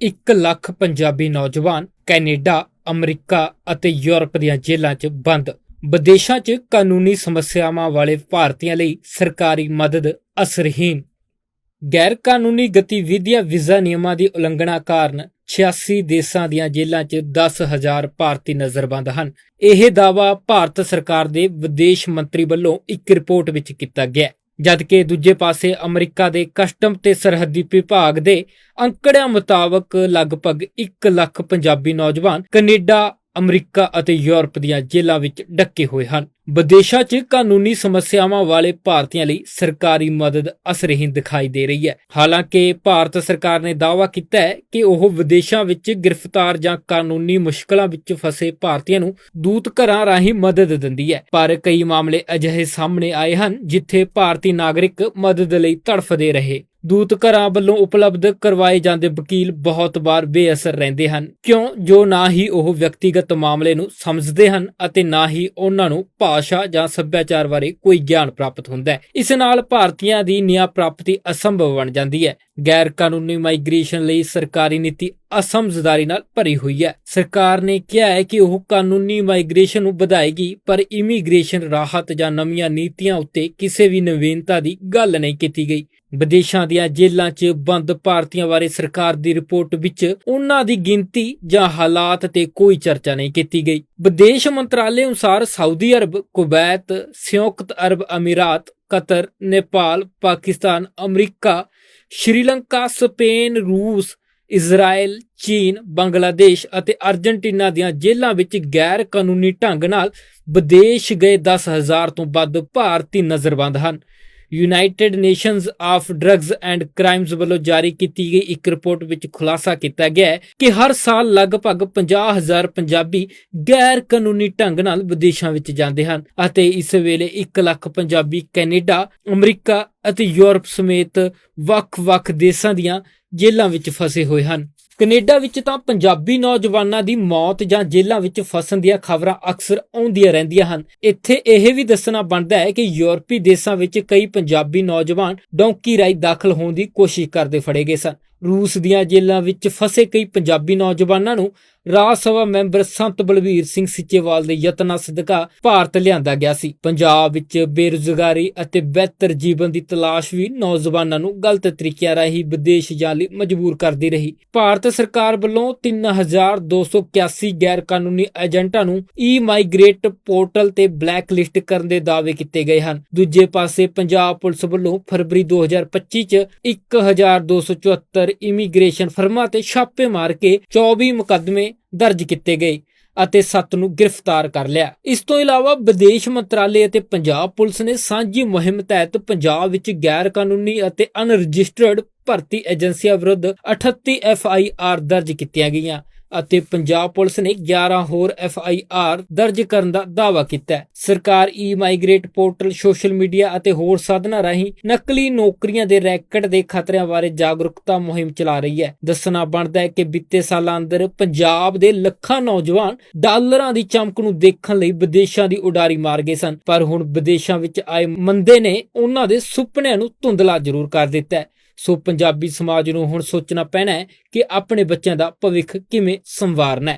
1 ਲੱਖ ਪੰਜਾਬੀ ਨੌਜਵਾਨ, Canada, America ਅਤੇ Europe ਦੀਆਂ ਜੇਲ੍ਹਾਂ 'ਚ ਬੰਦ। ਵਿਦੇਸ਼ਾਂ 'ਚ ਕਾਨੂੰਨੀ ਸਮੱਸਿਆਵਾਂ ਵਾਲੇ ਭਾਰਤੀਆਂ ਲਈ ਸਰਕਾਰੀ ਮਦਦ ਅਸਰਹੀਨ ਗੈਰ ਕਾਨੂੰਨੀ ਗਤੀਵਿਧੀਆਂ, ਵੀਜ਼ਾ ਨਿਯਮਾਂ ਦੀ ਉਲੰਘਣਾ ਕਾਰਨ 86 ਦੇਸ਼ਾਂ ਦੀਆਂ ਜੇਲ੍ਹਾਂ 'ਚ 10000 ਭਾਰਤੀ ਨਜ਼ਰਬੰਦ ਹਨ। ਇਹ ਦਾਅਵਾ ਭਾਰਤ ਸਰਕਾਰ ਦੇ ਵਿਦੇਸ਼ ਮੰਤਰੀ ਵੱਲੋਂ ਇੱਕ ਰਿਪੋਰਟ ਵਿੱਚ ਕੀਤਾ ਗਿਆ। ਜਦਕਿ ਦੂਜੇ ਪਾਸੇ ਅਮਰੀਕਾ ਦੇ ਕਸਟਮ ਤੇ ਸਰਹੱਦੀ ਵਿਭਾਗ ਦੇ ਅੰਕੜਿਆਂ ਮੁਤਾਬਕ ਲਗਭਗ 1 ਲੱਖ ਪੰਜਾਬੀ ਨੌਜਵਾਨ ਕੈਨੇਡਾ, ਅਮਰੀਕਾ ਅਤੇ ਯੂਰਪ ਦੀਆਂ ਜੇਲ੍ਹਾਂ ਵਿੱਚ ਡੱਕੇ ਹੋਏ ਹਨ। ਵਿਦੇਸ਼ਾਂ 'ਚ ਕਾਨੂੰਨੀ ਸਮੱਸਿਆਵਾਂ ਵਾਲੇ ਭਾਰਤੀਆਂ ਲਈ ਸਰਕਾਰੀ ਮਦਦ ਅਸਰਹੀਨ ਦਿਖਾਈ ਦੇ ਰਹੀ ਹੈ। ਹਾਲਾਂਕਿ ਭਾਰਤ ਸਰਕਾਰ ਨੇ ਦਾਅਵਾ ਕੀਤਾ ਹੈ ਕਿ ਉਹ ਵਿਦੇਸ਼ਾਂ ਵਿੱਚ ਗ੍ਰਿਫਤਾਰ ਜਾਂ ਕਾਨੂੰਨੀ ਮੁਸ਼ਕਲਾਂ ਵਿੱਚ ਫਸੇ ਭਾਰਤੀਆਂ ਨੂੰ ਦੂਤ ਘਰਾਂ ਰਾਹੀਂ ਮਦਦ ਦਿੰਦੀ ਹੈ। ਪਰ ਕਈ ਮਾਮਲੇ ਅਜਿਹੇ ਸਾਹਮਣੇ ਆਏ ਹਨ ਜਿੱਥੇ ਭਾਰਤੀ ਨਾਗਰਿਕ ਮਦਦ ਲਈ ਤੜਫਦੇ ਰਹੇ। ਦੂਤ ਘਰਾਂ ਵੱਲੋਂ ਉਪਲਬਧ ਕਰਵਾਏ ਜਾਂਦੇ ਵਕੀਲ ਬਹੁਤ ਵਾਰ ਬੇਅਸਰ ਰਹਿੰਦੇ ਹਨ। ਕਿਉਂ? ਜੋ ਨਾ ਹੀ ਉਹ ਵਿਅਕਤੀਗਤ ਮਾਮਲੇ ਨੂੰ ਸਮਝਦੇ ਹਨ ਅਤੇ ਨਾ ਹੀ ਉਹਨਾਂ ਨੂੰ ਭਾਰ ਭਾਸ਼ਾ ਜਾਂ ਸੱਭਿਆਚਾਰ ਬਾਰੇ ਕੋਈ ਗਿਆਨ ਪ੍ਰਾਪਤ ਹੁੰਦਾ ਹੈ। ਇਸ ਨਾਲ ਭਾਰਤੀਆਂ ਦੀ ਨਿਆਂ ਪ੍ਰਾਪਤੀ ਅਸੰਭਵ ਬਣ ਜਾਂਦੀ ਹੈ। ਗੈਰ ਕਾਨੂੰਨੀ ਮਾਈਗ੍ਰੇਸ਼ਨ ਲਈ ਸਰਕਾਰੀ ਨੀਤੀ ਅਸਮਝਦਾਰੀ ਨਾਲ ਭਰੀ ਹੋਈ ਹੈ। ਸਰਕਾਰ ਨੇ ਕਿਹਾ ਹੈ ਕਿ ਉਹ ਕਾਨੂੰਨੀ ਮਾਈਗ੍ਰੇਸ਼ਨ ਨੂੰ ਵਧਾਏਗੀ, ਪਰ ਇਮੀਗ੍ਰੇਸ਼ਨ ਰਾਹਤ ਜਾਂ ਨਵੀਆਂ ਨੀਤੀਆਂ ਉੱਤੇ ਕਿਸੇ ਵੀ ਨਵੀਨਤਾ ਦੀ ਗੱਲ ਨਹੀਂ ਕੀਤੀ ਗਈ। ਵਿਦੇਸ਼ਾਂ ਦੀਆਂ ਜੇਲ੍ਹਾਂ 'ਚ ਬੰਦ ਭਾਰਤੀਆਂ ਬਾਰੇ ਸਰਕਾਰ ਦੀ ਰਿਪੋਰਟ ਵਿੱਚ ਉਹਨਾਂ ਦੀ ਗਿਣਤੀ ਜਾਂ ਹਾਲਾਤ ਤੇ ਕੋਈ ਚਰਚਾ ਨਹੀਂ ਕੀਤੀ ਗਈ। ਵਿਦੇਸ਼ ਮੰਤਰਾਲੇ ਅਨੁਸਾਰ ਸਾਊਦੀ ਅਰਬ, ਕੁਵੈਤ, ਸੰਯੁਕਤ ਅਰਬ ਅਮੀਰਾਤ, Qatar, Nepal, Pakistan, America, Sri Lanka, Spain, ਰੂਸ ਇਜ਼ਰਾਈਲ ਚੀਨ, ਬੰਗਲਾਦੇਸ਼ ਅਤੇ ਅਰਜਨਟੀਨਾ ਦੀਆਂ ਜੇਲ੍ਹਾਂ ਵਿੱਚ ਗੈਰ ਕਾਨੂੰਨੀ ਢੰਗ ਨਾਲ ਵਿਦੇਸ਼ ਗਏ 10000 ਤੋਂ ਵੱਧ ਭਾਰਤੀ ਨਜ਼ਰਬੰਦ ਹਨ। United Nations of drugs and crimes ਵੱਲੋਂ ਜਾਰੀ ਕੀਤੀ ਗਈ ਇੱਕ ਰਿਪੋਰਟ ਵਿੱਚ ਖੁਲਾਸਾ ਕੀਤਾ ਗਿਆ ਹੈ ਕਿ ਹਰ ਸਾਲ ਲਗਭਗ 50000 ਪੰਜਾਬੀ ਗੈਰ ਕਾਨੂੰਨੀ ਢੰਗ ਨਾਲ ਵਿਦੇਸ਼ਾਂ ਵਿੱਚ ਜਾਂਦੇ ਹਨ ਅਤੇ ਇਸ ਵੇਲੇ 1 ਲੱਖ ਪੰਜਾਬੀ ਕੈਨੇਡਾ, ਅਮਰੀਕਾ ਅਤੇ ਯੂਰਪ ਸਮੇਤ ਵੱਖ-ਵੱਖ ਦੇਸ਼ਾਂ ਦੀਆਂ ਜੇਲ੍ਹਾਂ ਵਿੱਚ ਫਸੇ ਹੋਏ ਹਨ। ਕੈਨੇਡਾ ਵਿੱਚ ਤਾਂ ਪੰਜਾਬੀ ਨੌਜਵਾਨਾਂ ਦੀ ਮੌਤ ਜਾਂ ਜੇਲ੍ਹਾਂ ਵਿੱਚ ਫਸਣ ਦੀਆਂ ਖਬਰਾਂ ਅਕਸਰ ਆਉਂਦੀਆਂ ਰਹਿੰਦੀਆਂ ਹਨ। ਇੱਥੇ ਇਹ ਵੀ ਦੱਸਣਾ ਬਣਦਾ ਹੈ ਕਿ ਯੂਰਪੀ ਦੇਸ਼ਾਂ ਵਿੱਚ ਕਈ ਪੰਜਾਬੀ ਨੌਜਵਾਨ ਡੌਂਕੀ ਰਾਈ ਦਾਖਲ ਹੋਣ ਦੀ ਕੋਸ਼ਿਸ਼ ਕਰਦੇ ਫੜੇ ਗਏ ਸਨ। ਰੂਸ ਦੀਆਂ ਜੇਲ੍ਹਾਂ ਵਿੱਚ ਫਸੇ ਕਈ ਪੰਜਾਬੀ ਨੌਜਵਾਨਾਂ ਨੂੰ ਰਾਜ ਸਭਾ ਮੈਂਬਰ ਸੰਤ ਬਲਵੀਰ ਸਿੰਘ ਸਿੱਚੇਵਾਲ ਦੇ ਯਤਨਾਂ ਸਦਕਾ ਭਾਰਤ ਲਿਆਂਦਾ ਗਿਆ ਸੀ। ਪੰਜਾਬ ਵਿੱਚ ਬੇਰੁਜ਼ਗਾਰੀ ਅਤੇ ਬਿਹਤਰ ਜੀਵਨ ਦੀ ਤਲਾਸ਼ ਵੀ ਨੌਜਵਾਨਾਂ ਨੂੰ ਗਲਤ ਤਰੀਕਿਆਂ ਰਾਹੀਂ ਵਿਦੇਸ਼ ਜਾਣ ਲਈ ਮਜਬੂਰ ਕਰਦੀ ਰਹੀ। ਭਾਰਤ ਸਰਕਾਰ ਵੱਲੋਂ 3281 ਗੈਰ ਕਾਨੂੰਨੀ ਏਜੰਟਾਂ ਨੂੰ ਈ ਮਾਈਗ੍ਰੇਟ ਪੋਰਟਲ ਤੇ ਬਲੈਕ ਲਿਸਟ ਕਰਨ ਦੇ ਦਾਅਵੇ ਕੀਤੇ ਗਏ ਹਨ। ਦੂਜੇ ਪਾਸੇ ਪੰਜਾਬ ਪੁਲਿਸ ਵੱਲੋਂ ਫਰਵਰੀ 2025 ਚ 1274 ਇਮੀਗ੍ਰੇਸ਼ਨ ਫਰਮਾਂ ਤੇ ਛਾਪੇ ਮਾਰ ਕੇ 24 ਮੁਕੱਦਮੇ ਦਰਜ ਕੀਤੇ ਗਏ ਅਤੇ 7 ਨੂੰ ਗ੍ਰਿਫਤਾਰ ਕਰ ਲਿਆ। ਇਸ ਤੋਂ ਇਲਾਵਾ ਵਿਦੇਸ਼ ਮੰਤਰਾਲੇ ਅਤੇ ਪੰਜਾਬ ਪੁਲਿਸ ਨੇ ਸਾਂਝੀ ਮੁਹਿੰਮ ਤਹਿਤ ਪੰਜਾਬ ਵਿੱਚ ਗੈਰ ਕਾਨੂੰਨੀ ਅਤੇ ਅਨਰਜਿਸਟਰਡ ਭਰਤੀ ਏਜੰਸੀਆਂ ਵਿਰੁੱਧ 38 ਐਫ ਆਈ ਆਰ ਦਰਜ ਕੀਤੀਆਂ ਗਈਆਂ। ਅਤੇ ਪੰਜਾਬ ਪੁਲਿਸ ਨੇ 11 ਹੋਰ ਐਫ ਆਈ ਆਰ ਦਰਜ ਕਰਨ ਦਾ ਦਾਅਵਾ ਕੀਤਾ ਹੈ। ਸਰਕਾਰ e migrate portal, social media ਅਤੇ ਹੋਰ ਸਾਧਨਾਂ ਰਾਹੀਂ ਨਕਲੀ ਨੌਕਰੀਆਂ ਦੇ ਰੈਕਟ ਦੇ ਖਤਰਿਆਂ ਬਾਰੇ ਜਾਗਰੂਕਤਾ ਮੁਹਿੰਮ ਚਲਾ ਰਹੀ ਹੈ। ਦੱਸਣਾ ਬਣਦਾ ਹੈ ਕਿ ਬੀਤੇ ਸਾਲਾਂ ਅੰਦਰ ਪੰਜਾਬ ਦੇ ਲੱਖਾਂ ਨੌਜਵਾਨ ਡਾਲਰਾਂ ਦੀ ਚਮਕ ਨੂੰ ਦੇਖਣ ਲਈ ਵਿਦੇਸ਼ਾਂ ਦੀ ਉਡਾਰੀ ਮਾਰ ਗਏ ਸਨ, ਪਰ ਹੁਣ ਵਿਦੇਸ਼ਾਂ ਵਿੱਚ ਆਏ ਮੰਦੇ ਨੇ ਉਹਨਾਂ ਦੇ ਸੁਪਨਿਆਂ ਨੂੰ ਧੁੰਦਲਾ ਜ਼ਰੂਰ ਕਰ ਦਿੱਤਾ ਹੈ। ਸੋ ਪੰਜਾਬੀ ਸਮਾਜ ਨੂੰ ਹੁਣ ਸੋਚਣਾ ਪੈਣਾ ਹੈ ਕਿ ਆਪਣੇ ਬੱਚਿਆਂ ਦਾ ਭਵਿੱਖ ਕਿਵੇਂ ਸੰਵਾਰਨਾ ਹੈ।